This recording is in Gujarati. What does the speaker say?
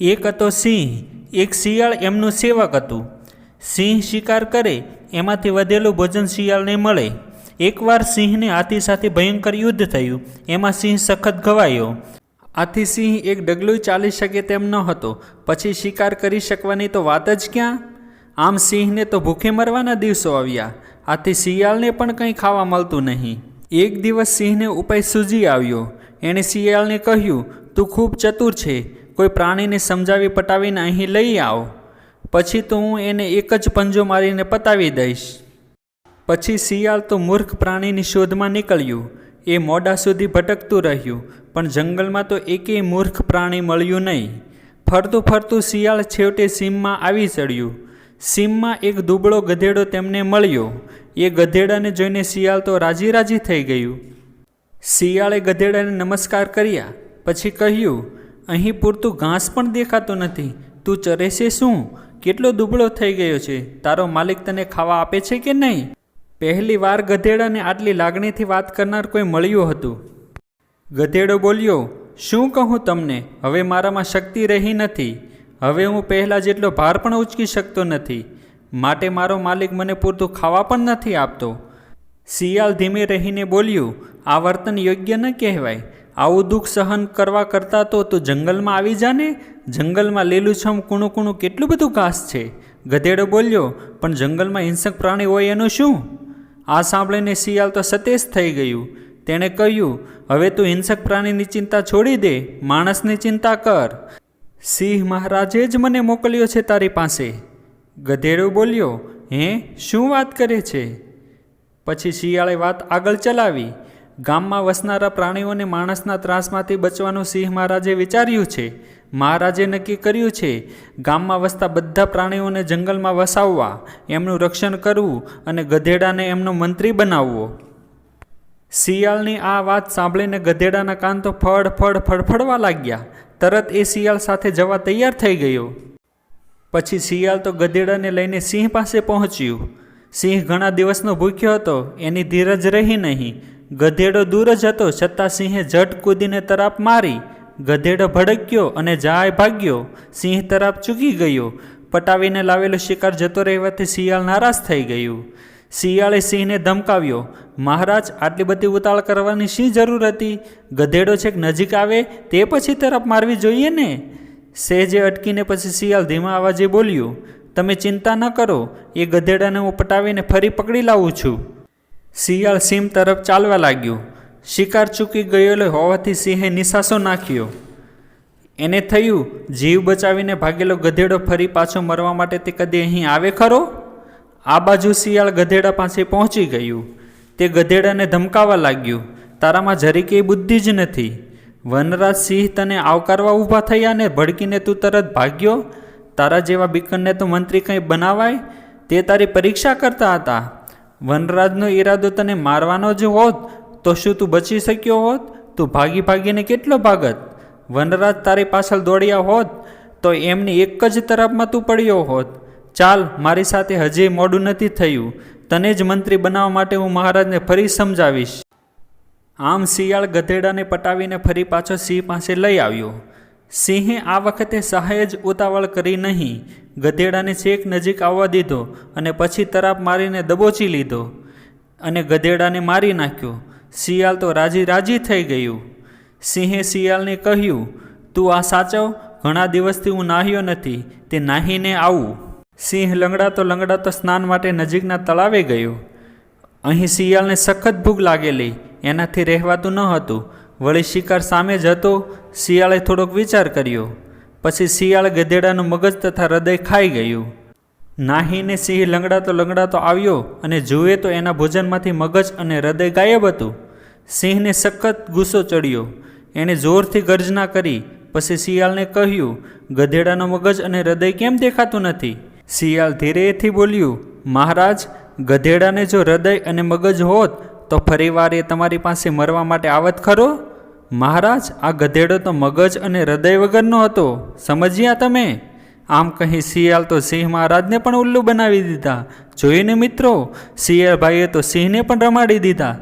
એક હતો સિંહ, એક શિયાળ એમનું સેવક હતું. સિંહ શિકાર કરે, એમાંથી વધેલું ભોજન શિયાળને મળે. એકવાર સિંહને હાથી સાથે ભયંકર યુદ્ધ થયું, એમાં સિંહ સખત ઘવાયો. આથી સિંહ એક ડગલું ચાલી શકે તેમ ન હતો, પછી શિકાર કરી શકવાની તો વાત જ ક્યાં? આમ સિંહને તો ભૂખે મરવાના દિવસો આવ્યા, આથી શિયાળને પણ કંઈ ખાવા મળતું નહીં. એક દિવસ સિંહને ઉપાય સૂજી આવ્યો. એણે શિયાળને કહ્યું, તું ખૂબ ચતુર છે કોઈ પ્રાણીને સમજાવી પટાવીને અહીં લઈ આવો. પછી તો હું એને એક જ પંજો મારીને પતાવી દઈશ. પછી શિયાળ તો મૂર્ખ પ્રાણીની શોધમાં નીકળ્યું. એ મોડા સુધી ભટકતું રહ્યું, પણ જંગલમાં તો એકેય મૂર્ખ પ્રાણી મળ્યું નહીં. ફરતું ફરતું શિયાળ છેવટે સીમમાં આવી ચડ્યું. સીમમાં એક દુબળો ગધેડો તેમને મળ્યો. એ ગધેડાને જોઈને શિયાળ તો રાજી રાજી થઈ ગયું. શિયાળે ગધેડાને નમસ્કાર કર્યા, પછી કહ્યું અહીં પૂરતું ઘાસ પણ દેખાતું નથી. તું ચરે છે શું? કેટલો દુબળો થઈ ગયો છે. તારો માલિક તને ખાવા આપે છે કે નહીં? પહેલી વાર ગધેડાને આટલી લાગણીથી વાત કરનાર કોઈ મળ્યું હતું. ગધેડો બોલ્યો, શું કહું તમને? હવે મારામાં શક્તિ રહી નથી. હવે હું પહેલાં જેટલો ભાર પણ ઉચકી શકતો નથી. માટે મારો માલિક મને પૂરતું ખાવા પણ નથી આપતો. શિયાળ ધીમે રહીને બોલ્યું, આ વર્તન યોગ્ય ન કહેવાય. આવું દુઃખ સહન કરવા કરતાં તો તું જંગલમાં આવી જાને? જંગલમાં લીલુંછમ કૂણું કૂણું કેટલું બધું ઘાસ છે? ગધેડો બોલ્યો, પણ જંગલમાં હિંસક પ્રાણી હોય એનું શું? આ સાંભળીને શિયાળ તો સતેજ થઈ ગયું. તેણે કહ્યું, હવે તું હિંસક પ્રાણીની ચિંતા છોડી દે, માણસની ચિંતા કર. સિંહ મહારાજે જ મને મોકલ્યો છે તારી પાસે. ગધેડો બોલ્યો, હે? શું વાત કરે છે? પછી શિયાળે વાત આગળ ચલાવી. ગામમાં વસનારા પ્રાણીઓને માણસના ત્રાસમાંથી બચવાનું સિંહ મહારાજે વિચાર્યું છે. મહારાજે નક્કી કર્યું છે, ગામમાં વસતા બધા પ્રાણીઓને જંગલમાં વસાવવા, એમનું રક્ષણ કરવું અને ગધેડાને એમનો મંત્રી બનાવવો. શિયાળની આ વાત સાંભળીને ગધેડાના કાન તો ફળ ફળ ફડફડવા લાગ્યા. તરત એ શિયાળ સાથે જવા તૈયાર થઈ ગયો. પછી શિયાળ તો ગધેડાને લઈને સિંહ પાસે પહોંચ્યું. સિંહ ઘણા દિવસનો ભૂખ્યો હતો, એની ધીરજ રહી નહીં. ગધેડો દૂર જ હતો, છતાં સિંહે ઝટ કૂદીને તરાપ મારી. ગધેડો ભડક્યો અને જાય ભાગ્યો. સિંહ તરાપ ચૂકી ગયો. પટાવીને લાવેલો શિકાર જતો રહેવાથી શિયાળ નારાજ થઈ ગયું. શિયાળે સિંહને ધમકાવ્યો, મહારાજ, આટલી બધી ઉતાળ કરવાની શી જરૂર હતી? ગધેડો છેક નજીક આવે, તે પછી તરફ મારવી જોઈએ ને? સહેજે અટકીને પછી શિયાળ ધીમા અવાજે બોલ્યું, તમે ચિંતા ન કરો, એ ગધેડાને હું પટાવીને ફરી પકડી લાવું છું. શિયાળ સીમ તરફ ચાલવા લાગ્યું. શિકાર ચૂકી ગયેલો હોવાથી સિંહે નિશાસો નાખ્યો. એને થયું, જીવ બચાવીને ભાગેલો ગધેડો ફરી પાછો મરવા માટે તે કદી અહીં આવે ખરો? આ બાજુ શિયાળ ગધેડા પાસે પહોંચી ગયું. તે ગધેડાને ધમકાવા લાગ્યું. તારામાં જરી કે બુદ્ધિ જ નથી. વનરાજ સિંહ તને આવકારવા ઊભા થયા ને ભડકીને તું તરત ભાગ્યો? તારા જેવા બીકનને તો મંત્રી કંઈ બનાવાય? તે તારી પરીક્ષા કરતા હતા. વનરાજનો ઈરાદો તને મારવાનો જ હોત, તો શું તું બચી શક્યો હોત? તું ભાગી ભાગીને કેટલો ભાગત? વનરાજ તારી પાછળ દોડ્યા હોત, તો એમની એક જ તરફમાં તું પડ્યો હોત. ચાલ, મારી સાથે હજી મોડું નથી થયું. તને જ મંત્રી બનાવવા માટે હું મહારાજને ફરી સમજાવીશ. આમ શિયાળ ગધેડાને પટાવીને ફરી પાછો સિંહ પાસે લઈ આવ્યો. સિંહે આ વખતે સહાય જ ઉતાવળ કરી નહીં. ગધેડાને છેક નજીક આવવા દીધો અને પછી તરાપ મારીને દબોચી લીધો અને ગધેડાને મારી નાખ્યો. શિયાળ તો રાજી રાજી થઈ ગયું. સિંહે શિયાળને કહ્યું, તું આ સાચવ, ઘણા દિવસથી હું નાહ્યો નથી, તે નાહીને આવું. સિંહ લંગડાતો લંગડાતો સ્નાન માટે નજીકના તળાવે ગયો. અહીં શિયાળને સખત ભૂખ લાગેલી, એનાથી રહેવાતું ન હતું. વળી શિકાર સામે જ હતો, શિયાળે થોડોક વિચાર કર્યો. પછી શિયાળ ગધેડાનું મગજ તથા હૃદય ખાઈ ગયું. નાહીને સિંહ લંગડાતો લંગડાતો આવ્યો અને જુએ તો એના ભોજનમાંથી મગજ અને હૃદય ગાયબ હતું. સિંહને સખત ગુસ્સો ચડ્યો. એણે જોરથી ગર્જના કરી. પછી શિયાળને કહ્યું, ગધેડાનો મગજ અને હૃદય કેમ દેખાતું નથી? શિયાળ ધીરેથી બોલ્યું, મહારાજ, ગધેડાને જો હૃદય અને મગજ હોત તો ફરીવાર એ તમારી પાસે મરવા માટે આવત ખરો? મહારાજ, આ ગધેડો તો મગજ અને હૃદય વગરનો હતો. સમજ્યા તમે? આમ કહી શિયાળ તો સિંહ મહારાજને પણ ઉલ્લુ બનાવી દીધા. જોઈને મિત્રો, શિયાળભાઈએ તો સિંહને પણ રમાડી દીધા.